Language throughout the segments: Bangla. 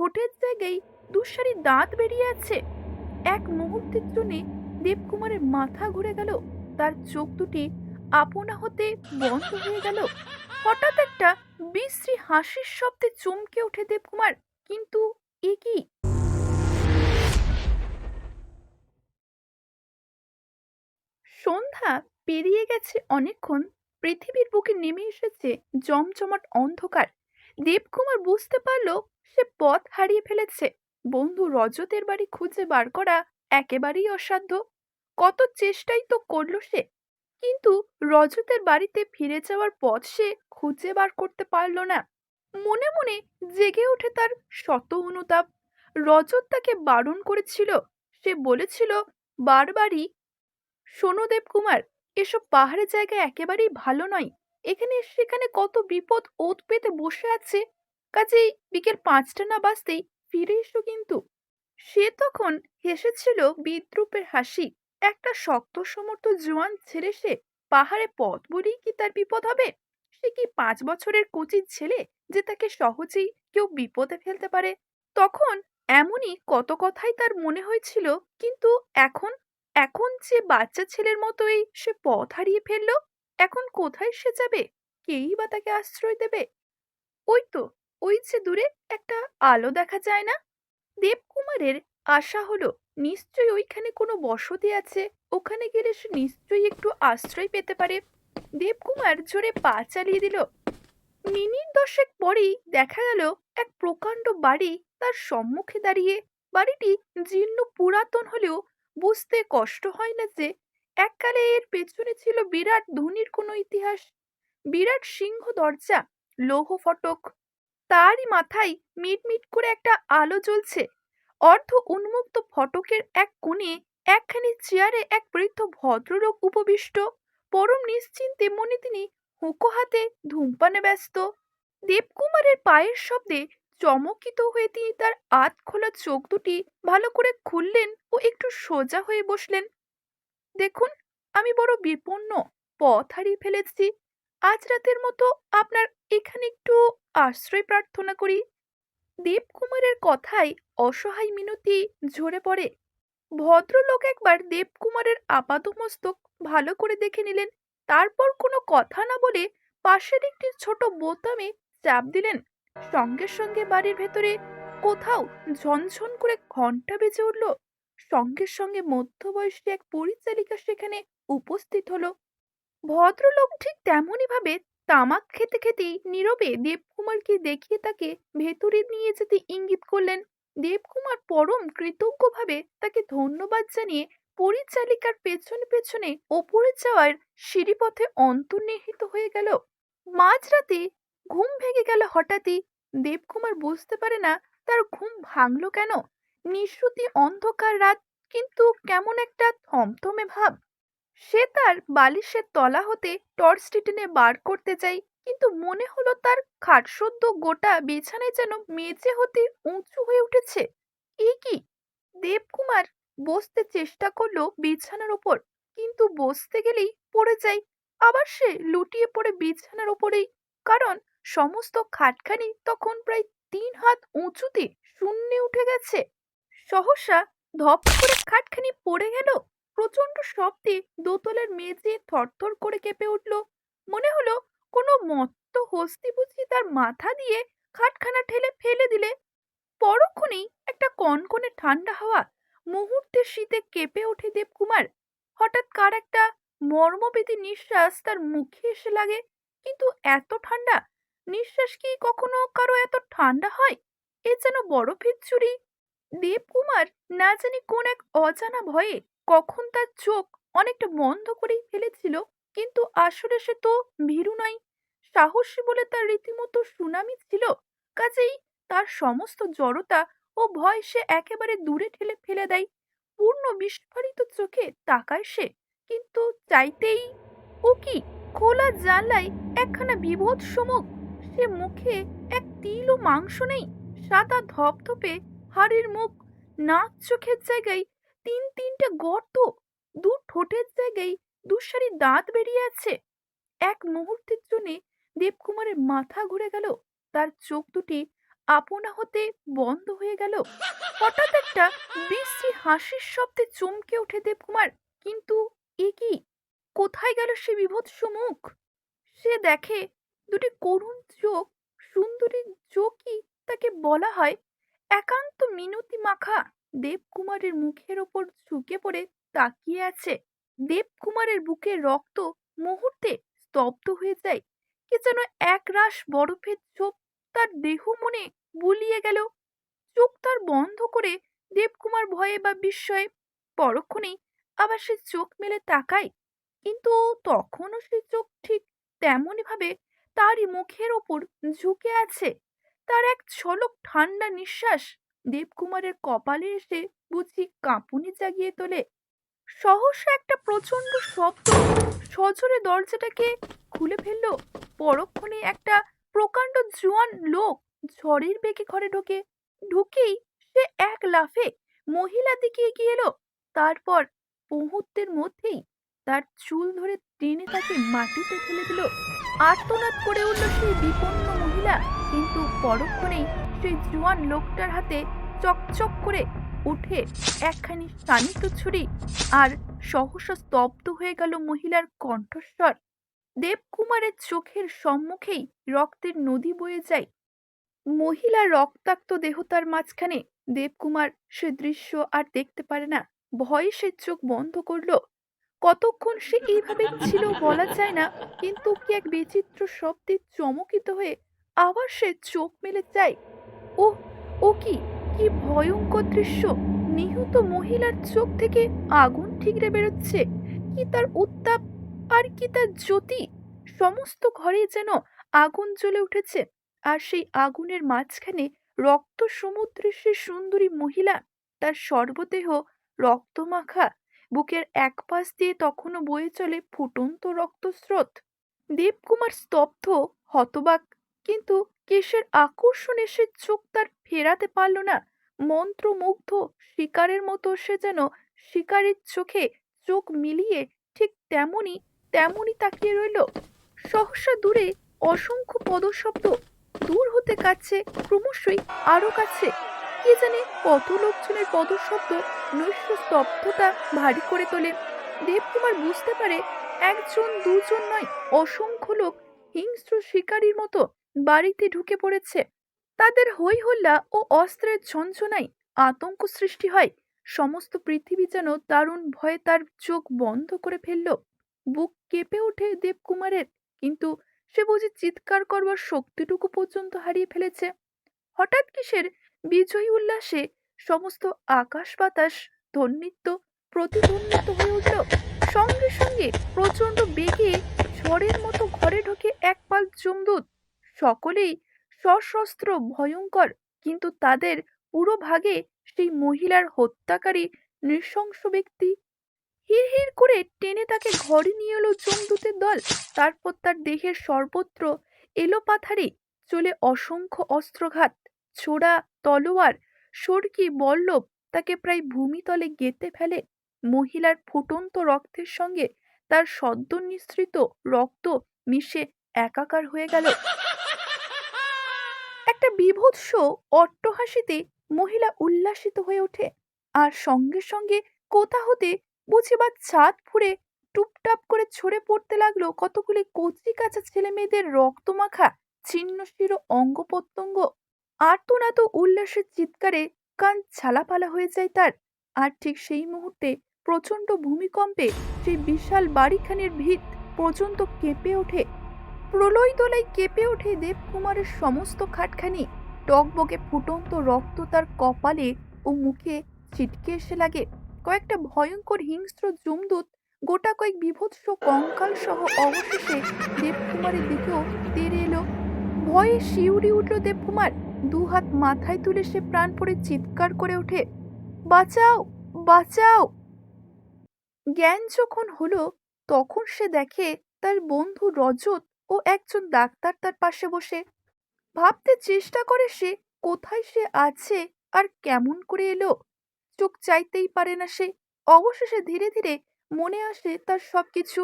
ঠোঁটের জায়গায় দুসারি দাঁত বেরিয়ে আছে। এক মুহূর্তের জন্য দেবকুমারের মাথা ঘুরে গেল। তার চোখ দুটি আপনা হতে বন্ধ হয়ে গেল। হঠাৎ একটা বিশ্রী হাসির শব্দে চমকে ওঠে দেবকুমার। কিন্তু এ কি? সন্ধ্যা পেরিয়ে গেছে অনেকক্ষণ। পৃথিবীর বুকে নেমে এসেছে জমজমাট অন্ধকার। দেবকুমার বুঝতে পারল সে পথ হারিয়ে ফেলেছে। বন্ধু রজতের বাড়ি খুঁজে বার করা একেবারেই অসাধ্য। কত চেষ্টাই তো করল সে। কিন্তু রজতের বাড়িতে ফিরে যাওয়ার পথ সে খুঁজে বার করতে পারল না। মনে মনে জেগে ওঠে তার শত অনুতাপ। রজত তাকে বারণ করেছিল। সে বলেছিল, বারবারই শোনো দেবকুমার, এসব পাহাড়ের জায়গা একেবারেই ভালো নয়। এখানে সেখানে কত বিপদ ওত পেতে বসে আছে। কাজেই বিকেল পাঁচটা না বাজতেই ফিরে এসো কিন্তু। সে তখন হেসেছিল বিদ্রুপের হাসি, একটা শক্ত সমর্থ জোয়ান ছেলে সে পাহাড়ে পথ বলেই কি তার বিপদ হবে? সে কি পাঁচ বছরের কচির ছেলে যে তাকে সহজেই কেউ বিপদে ফেলতে পারে? তখন এমনই কত কথাই তার মনে হয়েছিল, কিন্তু এখন এখন যে বাচ্চা ছেলের মতোই সে পথ হারিয়ে ফেলল এখন কোথায় সে যাবে? কেই বা তাকে আশ্রয় দেবে? ওই তো, ওই যে দূরে একটা আলো দেখা যায় না? দেবকুমারের আশা হলো, নিশ্চয়ই ওইখানে কোনো বসতি আছে, ওখানে গেলে সে নিশ্চয়ই একটু আশ্রয় পেতে পারে। দেবকুমার জোরে পা চালিয়ে দিল। মিনিট দশেক পরেই দেখা গেল, এক প্রকাণ্ড বাড়ি তার সম্মুখে দাঁড়িয়ে। বাড়িটি জীর্ণ পুরাতন হলেও বুঝতে কষ্ট হয় না যে এককালে এর পেছনে ছিল বিরাট ধনির কোনো ইতিহাস। বিরাট সিংহ দরজা, লৌহ ফটক, তারই মাথায় মিটমিট করে একটা আলো জ্বলছে। অর্ধ উন্মুক্ত ফটকের এক কোণে একখানি চেয়ারে এক বৃদ্ধ ভদ্রলোক উপবিষ্ট। পরম নিশ্চিন্তে মনে তিনি হুঁকো হাতে ধূমপানে ব্যস্ত। দেবকুমারের পায়ের শব্দে চমকিত হয়ে তিনি তার আত খোলা চোখ দুটি ভালো করে খুললেন ও একটু সোজা হয়ে বসলেন। দেখুন আমি বড় বিপন্ন পথ হারিয়ে ফেলেছি। আজ রাতের মতো আপনার এখানে একটু আশ্রয় প্রার্থনা করি। দেবকুমারের কথায় অসহায় মিনতি ঝরে পড়ে। ভদ্রলোক একবার দেবকুমারের আপাদমস্তক ভালো করে দেখে নিলেন। তারপর কোনো কথা না বলে পাশের একটি ছোট বোতামে চাপ দিলেন। সঙ্গে সঙ্গে বাড়ির ভেতরে কোথাও ঝনঝন করে ঘণ্টা বেজে উঠল। সঙ্গে সঙ্গে মধ্যবয়সী এক পরিচালিকা সেখানে উপস্থিত হলো। ভদ্রলোক ঠিক তেমনই ভাবে তামাক খেতে খেতেই নীরবে দেবকুমারকে দেখিয়ে তাকে ভেতরে নিয়ে যেতে ইঙ্গিত করলেন। দেবকুমার পরম কৃতজ্ঞভাবে তাকে ধন্যবাদ জানিয়ে পরিচালিকার পেছনে পেছনে ওপরে যাওয়ার সিঁড়িপথে অন্তর্নিহিত হয়ে গেল। মাঝরাতে ঘুম ভেঙে গেল হঠাৎই। দেবকুমার বুঝতে পারে না তার ঘুম ভাঙল কেন। নিঃশ্রুতি অন্ধকার রাত কিন্তু কেমন একটা থমথমে ভাব। সে তার বালিশের তলা হতে টর্চটি টেনে বার করতে চাই, কিন্তু মনে হলো তার খাটসদ্য গোটা বিছানায় যেন মেঝে হতে উঁচু হয়ে উঠেছে। এ কি? দেবকুমার বসতে চেষ্টা করল বিছানার ওপর, কিন্তু বসতে গেলেই পড়ে যায়। আবার সে লুটিয়ে পড়ে বিছানার ওপরেই, কারণ সমস্ত খাটখানি তখন প্রায় তিন হাত উঁচুতে শূন্যে উঠে গেছে। সহসা ধপ করে খাটখানি পড়ে গেল। প্রচণ্ড শব্দে দোতলার মেঝে থরথর করে কেঁপে উঠল। মনে হলো কোনো মত্ত হস্তি বুঝি তার মাথা দিয়ে খাটখানা ঠেলে ফেলে দিলে। পরক্ষণেই একটা কনকনে ঠান্ডা হাওয়া মুহূর্তে শীতে কেঁপে ওঠে দেবকুমার। হঠাৎ কার একটা মর্মবেদী নিঃশ্বাস তার মুখে এসে লাগে। কিন্তু এত ঠান্ডা নিঃশ্বাস কি কখনো কারও এত ঠান্ডা হয়? এ যেন বরফের চুরি দেবকুমার না জানি কোন এক অজানা ভয়ে কখন তার চোখ অনেকটা বন্ধ করেই ফেলেছিল, কিন্তু আসলে সে তো ভীরু নয়। সাহসী বলে তার রীতিমতো সুনামি ছিল, কাজেই তার সমস্ত জড়তা ও ভয় সে একেবারে দূরে ঠেলে ফেলে দেয়। পূর্ণ বিস্ফোরিত চোখে তাকায় সে, কিন্তু চাইতেই ও কি খোলা জানলায় একখানা বিভৎস মুখ, সে মুখে এক তিলও মাংস নেই, সাদা ধপধপে হাড়ের মুখ, নাক চোখের জায়গায় তিন তিনটে গর্ত, দু ঠোঁটের জায়গায় দুসারি দাঁত বেরিয়ে আছে। এক মুহূর্তের জন্যে দেবকুমারের মাথা ঘুরে গেল, তার চোখ দুটি আপনা হতে বন্ধ হয়ে গেল। হঠাৎ একটা বিশ্রী হাসির শব্দে চমকে ওঠে দেবকুমার, কিন্তু এ কি? কোথায় গেল সে বিভৎস মুখ? সে দেখে দুটি করুণ চোখ, সুন্দরী চোখই তাকে বলা হয় একান্ত মিনতি মাখা। দেবকুমারের মুখের ওপর ঝুঁকে পড়ে তাকিয়ে আছে। দেবকুমারের বুকের রক্ত মুহূর্তে স্তব্ধ হয়ে যায়। কে যেন এক রাশ বরফের ছোপ তার দেহ মনে বুলিয়ে গেল। চোখ তার বন্ধ করে দেবকুমার ভয়ে বা বিস্ময়ে পরক্ষণেই আবার সে চোখ মেলে তাকায়। কিন্তু তখনও সে চোখ ঠিক তেমনই ভাবে তারই মুখের ওপর ঝুঁকে আছে। তার এক ঝলক ঠান্ডা নিঃশ্বাস দেবকুমারের কপালে এসে বুঝি কাঁপুনি জাগিয়ে তোলে। সহসা একটা প্রচণ্ড শব্দ সজোরে দরজাটাকে খুলে ফেলল। পরক্ষণে একটা প্রকাণ্ড জোয়ান লোক ঝড়ের বেগে ঘরে ঢোকে। ঢুকেই সে এক লাফে মহিলা দিকে এগিয়ে এলো। তারপর মুহূর্তের মধ্যেই তার চুল ধরে টেনে তাকে মাটিতে ফেলে দিল। আর্তনাদ করে উঠল সেই বিপন্ন মহিলা, কিন্তু পরক্ষণেই সেই জোয়ান লোকটার হাতে চকচক করে উঠে একখানি শানিত ছুরি আর সহসা স্তব্ধ হয়ে গেল মহিলার কণ্ঠস্বর। দেবকুমারের চোখের সম্মুখেই রক্তের নদী বয়ে যায়। মহিলার রক্তাক্ত দেহ তার মাঝখানে দেবকুমার সে দৃশ্য আর দেখতে পারে না। ভয়ে সে চোখ বন্ধ করল। কতক্ষণ সে এইভাবে ছিল বলা যায় না, কিন্তু কি এক বিচিত্র শব্দে চমকিত হয়ে আবার সে চোখ মেলে যায় ও ও কি কি ভয়ঙ্কর দৃশ্য। নিহত মহিলার চোখ থেকে আগুন ঠিকরে বেরোচ্ছে। কি তার উত্তাপ, আর কি তার জ্যোতি। সমস্ত ঘরে যেন আগুন জ্বলে উঠেছে। আর সেই আগুনের মাঝখানে রক্ত সমুদ্রের সে সুন্দরী মহিলা, তার সর্বদেহ রক্তমাখা। বুকের এক পাশ দিয়ে তখনও বয়ে চলে ফুটন্ত রক্তস্রোত। দেবকুমার স্তব্ধ, হতবাক, কিন্তু কেশের আকর্ষণে সে চোখ তার ফেরাতে পারল না। মন্ত্রমুগ্ধ শিকারের মতো সে যেন শিকারের চোখে চোখ মিলিয়ে ঠিক তেমনি তেমনি তাকিয়ে রইল। সহসা দূরে অসংখ্য পদশব্দ দূর হতে কাছে, ক্রমশই আরও কাছে। কে জানে কত লোকজনের পদশব্দ নৈশ স্তব্ধতা ভারী করে তোলে। দেবকুমার বুঝতে পারে একজন, দুজন নয়, অসংখ্য লোক হিংস্র শিকারীর মতো বাড়িতে ঢুকে পড়েছে। তাদের হই হল্লা ও অস্ত্রের ঝঞ্ঝনায় আতঙ্ক সৃষ্টি হয়। সমস্ত পৃথিবী যেন দারুণ ভয়ে তার চোখ বন্ধ করে ফেলল। বুক কেঁপে ওঠে দেবকুমারের, কিন্তু সে বুঝি চিৎকার করবার শক্তিটুকু পর্যন্ত হারিয়ে ফেলেছে। হঠাৎ কিসের বিজয়ী উল্লাসে সমস্ত আকাশ বাতাস ধ্বন্বিত প্রতিধ্বন্বিত হয়ে উঠল। সঙ্গে সঙ্গে প্রচণ্ড বেগে ঝড়ের মতো ঘরে ঢুকে এক পাল জমদূত সকলেই সশস্ত্র, ভয়ঙ্কর, কিন্তু তাদের পুরো ভাগে সেই মহিলার হত্যাকারী নৃশংস ব্যক্তি। হির হির করে টেনে তাকে ঘরে নিয়ে এলো জমদূতের দল। তারপর তার দেহের সর্বত্র এলো পাথারে চলে অসংখ্য অস্ত্রঘাত, ছোড়া, তলোয়ার, সর্কি, বল্লভ তাকে প্রায় ভূমিতলে গেঁথে ফেলে। মহিলার ফুটন্ত রক্তের সঙ্গে তার সদ্য নিঃসৃত রক্ত মিশে একাকার হয়ে গেল। একটা বিভৎস অট্টহাসিতে মহিলা উল্লাসিত হয়ে ওঠে আর সঙ্গে সঙ্গে কোথা হতে বুঝি বা ছাদ ফুঁড়ে টুপটাপ করে ছড়ে পড়তে লাগল কতগুলি কচি কাঁচা ছেলে মেয়েদের রক্তমাখা ছিন্ন শির অঙ্গ প্রত্যঙ্গ আর্তনাদ উল্লাসের চিৎকারে কান ছালাপালা হয়ে যায় তার আর ঠিক সেই মুহূর্তে প্রচণ্ড ভূমিকম্পে সেই বিশাল বাড়িখানির ভিত পর্যন্ত কেঁপে ওঠে। প্রলয় দোলায় কেঁপে ওঠে দেবকুমারের সমস্ত খাটখানি। টকবকে ফুটন্ত রক্ত তার কপালে ও মুখে ছিটকে এসে লাগে। কয়েকটা ভয়ঙ্কর হিংস্র জমদূত, গোটা কয়েক বিভৎস কঙ্কাল সহ অবশেষে দেবকুমারের দিকেও তেড়ে এলো। ভয়ে শিউরি উঠল দেবকুমার। দু হাত মাথায় তুলে সে প্রাণ পড়ে চিৎকার করে ওঠে, বাঁচাও বাঁচাও! জ্ঞান যখন হলো, তখন সে দেখে তার বন্ধু রজত ও একজন ডাক্তার তার পাশে বসে, ভাবতে চেষ্টা করে সে কোথায় সে আছে আর কেমন করে এলো? চোখ চাইতেই পারে না সে। অবশেষে ধীরে ধীরে মনে আসে তার সব কিছু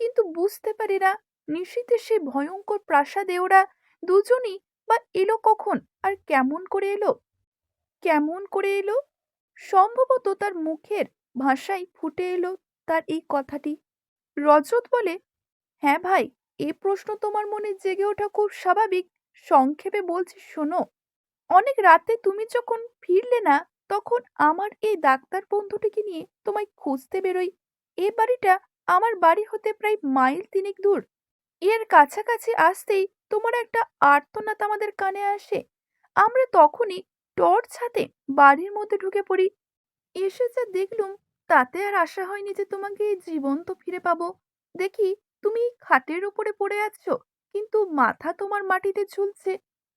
কিন্তু বুঝতে পারে না নিশীতে সে ভয়ঙ্কর প্রাসাদে ওরা দুজনই বা এলো কখন আর কেমন করে এলো? কেমন করে এলো? সম্ভবত তার মুখের ভাষায় ফুটে এলো তার এই কথাটি। রজত বলে? হ্যাঁ ভাই। এ প্রশ্ন তোমার মনে জেগে ওঠা খুব স্বাভাবিক। সংক্ষেপে বলছি, শোনো, অনেক রাতে তুমি যখন ফিরলে না, তখন আমার এই ডাক্তার বন্ধুটিকে নিয়ে তোমায় খুঁজতে বেরোই। এ বাড়িটা আমার বাড়ি হতে প্রায় মাইল তিনেক দূর। এর কাছাকাছি আসতেই তোমার একটা আর্তনাদ আমাদের কানে আসে। আমরা তখনই টর্চ হাতে বাড়ির মধ্যে ঢুকে পড়ি। এসে যা দেখলুম, তাতে আর আশা হয়নি যে তোমাকে জীবন্ত ফিরে পাবো। দেখি তুমি খাটের উপরে পড়ে আছো, কিন্তু মাথা তোমার মাটিতে ঝুলছে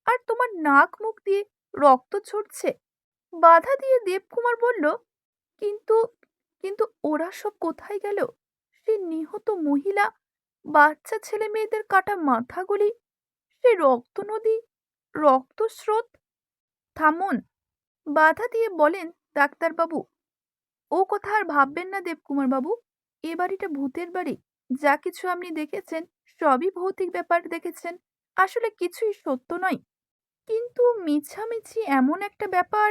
আর তোমার নাক মুখ দিয়ে রক্ত ছড়ছে বাধা দিয়ে দেবকুমার বলল, কিন্তু কিন্তু ওরা সব কোথায় গেল? সে নিহত মহিলা, বাচ্চা ছেলে মেয়েদের কাটা মাথাগুলি, সে রক্ত নদী রক্তস্রোত থামুন। বাধা দিয়ে বলেন, ডাক্তারবাবু, ও কথা আর ভাববেন না দেবকুমার বাবু এ বাড়িটা ভূতের বাড়ি। যা কিছু আপনি দেখেছেন, সবই ভৌতিক ব্যাপার দেখেছেন, আসলে কিছুই সত্য নয়। কিন্তু মিছামিছি এমন একটা ব্যাপার,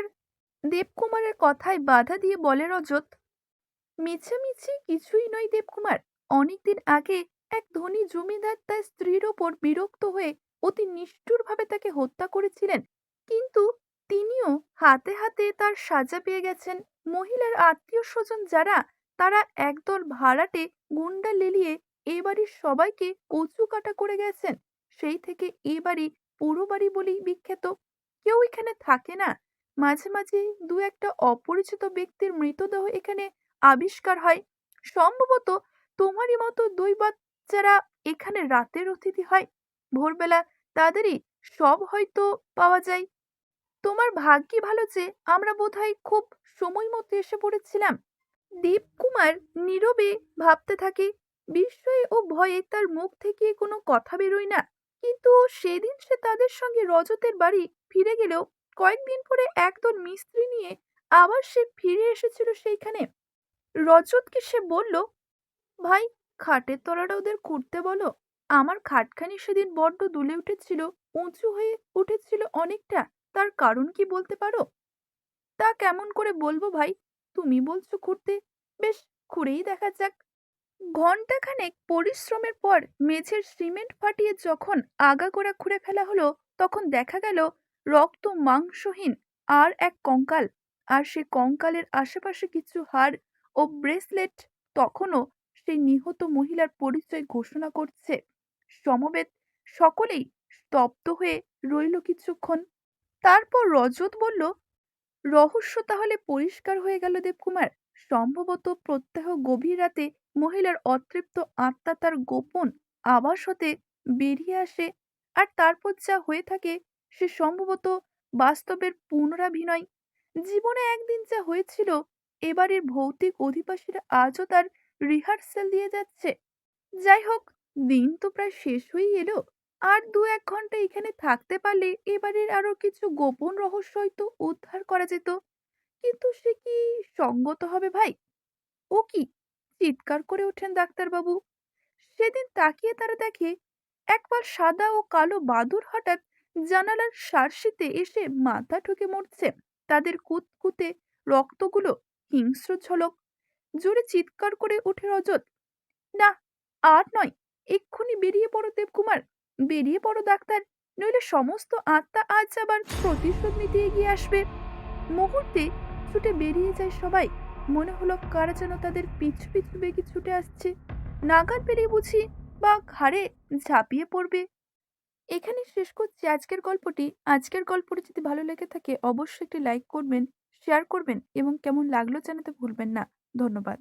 দেবকুমারের কথায় বাধা দিয়ে বলে রজত মিছামিছি কিছুই নয় দেবকুমার, অনেকদিন আগে এক ধনী জমিদার তার স্ত্রীর ওপর বিরক্ত হয়ে অতি নিষ্ঠুরভাবে তাকে হত্যা করেছিলেন। কিন্তু তিনিও হাতে হাতে তার সাজা পেয়ে গেছেন। মহিলার আত্মীয় স্বজন যারা তারা একদল ভাড়াটে গুন্ডা লেলিয়ে এ বাড়ির সবাইকে কচু কাটা করে গেছেন। সেই থেকে এ বাড়ি পুরো বাড়ি বলেই বিখ্যাত। কেউ এখানে থাকে না। মাঝে মাঝে দু একটা অপরিচিত ব্যক্তির মৃতদেহ এখানে আবিষ্কার হয়। সম্ভবত তোমারই মতো দুই বাচ্চারা এখানে রাতের অতিথি হয়। ভোরবেলা তাদেরই সব হয়তো পাওয়া যায়। তোমার ভাগ্যি ভালো যে আমরা বোধহয় খুব সময় মতো এসে পড়েছিলাম। দীপকুমার নীরবে ভাবতে থাকে, বিস্ময়ে ও ভয়ে তার মুখ থেকে কোনো কথা বেরোয় না। কিন্তু সেদিন সে তাদের সঙ্গে রজতের বাড়ি ফিরে গেলেও কয়েকদিন পরে একদল মিস্ত্রি নিয়ে আবার সে ফিরে এসেছিল সেইখানে। রজতকে সে বলল, ভাই, খাটের তলাটা ওদের খুঁড়তে বলো। আমার খাটখানি সেদিন বড্ড দুলে উঠেছিল, উঁচু হয়ে উঠেছিল অনেকটা। তার কারণ কি বলতে পারো? তা কেমন করে বলব ভাই? তুমি বলছো খুঁড়তে বেশ খুঁড়েই দেখা যাক। ঘন্টাখানেক পরিশ্রমের পর মেঝের সিমেন্ট ফাটিয়ে যখন আগাগোড়া খুঁড়ে ফেলা হলো, তখন দেখা গেল রক্ত মাংসহীন আর এক কঙ্কাল। আর সে কঙ্কালের আশেপাশে কিছু হাড় ও ব্রেসলেট তখনও সেই নিহত মহিলার পরিচয় ঘোষণা করছে। সমবেত সকলেই স্তব্ধ হয়ে রইল কিছুক্ষণ। তারপর রজত বলল রহস্য তাহলে পরিষ্কার হয়ে গেল দেবকুমার? সম্ভবত প্রত্যহ গভীর রাতে মহিলার অতৃপ্ত আত্মা তার গোপন আবাস হতে বেরিয়ে আসে আর তারপর যা হয়ে থাকে সে সম্ভবত বাস্তবের পুনরাভিনয়। জীবনে একদিন যা হয়েছিল, এবারের ভৌতিক অধিবাসীরা আজও তার রিহার্সেল দিয়ে যাচ্ছে। যাই হোক, দিন তো প্রায় শেষ হয়েই এলো। আর দু এক ঘণ্টা এখানে থাকতে পারলে এবারের আরও কিছু গোপন রহস্য হয়তো উদ্ধার করা যেত। কিন্তু সে কি সঙ্গত হবে ভাই? ও কি চিৎকার করে ওঠেন ডাক্তারবাবু? সেদিন তাকিয়ে তারা দেখে একবার সাদা ও কালো বাদুর হঠাৎ জানালার সারসিতে এসে মাথা ঠুকে মরছে। তাদের কুতকুতে রক্তগুলো হিংস্র ঝলক, জোরে চিৎকার করে ওঠে রজত। না, আর নয়, এক্ষুনি বেরিয়ে পড়ো দেবকুমার। বেরিয়ে পড়ো, ডাক্তার। নইলে সমস্ত আত্মা আজ আবার প্রতিশোধ নিতে এগিয়ে আসবে। মুহূর্তে ছুটে বেরিয়ে যায় সবাই। মনে হলো কারা যেন তাদের পিছু পিছু বেগে ছুটে আসছে। নাগাদ বেরিয়ে বুঝি বা ঘাড়ে ঝাঁপিয়ে পড়বে। এখানে শেষ করছি আজকের গল্পটি। আজকের গল্পটি যদি ভালো লেগে থাকে, অবশ্যই একটি লাইক করবেন, শেয়ার করবেন এবং কেমন লাগল জানাতে ভুলবেন না। ধন্যবাদ।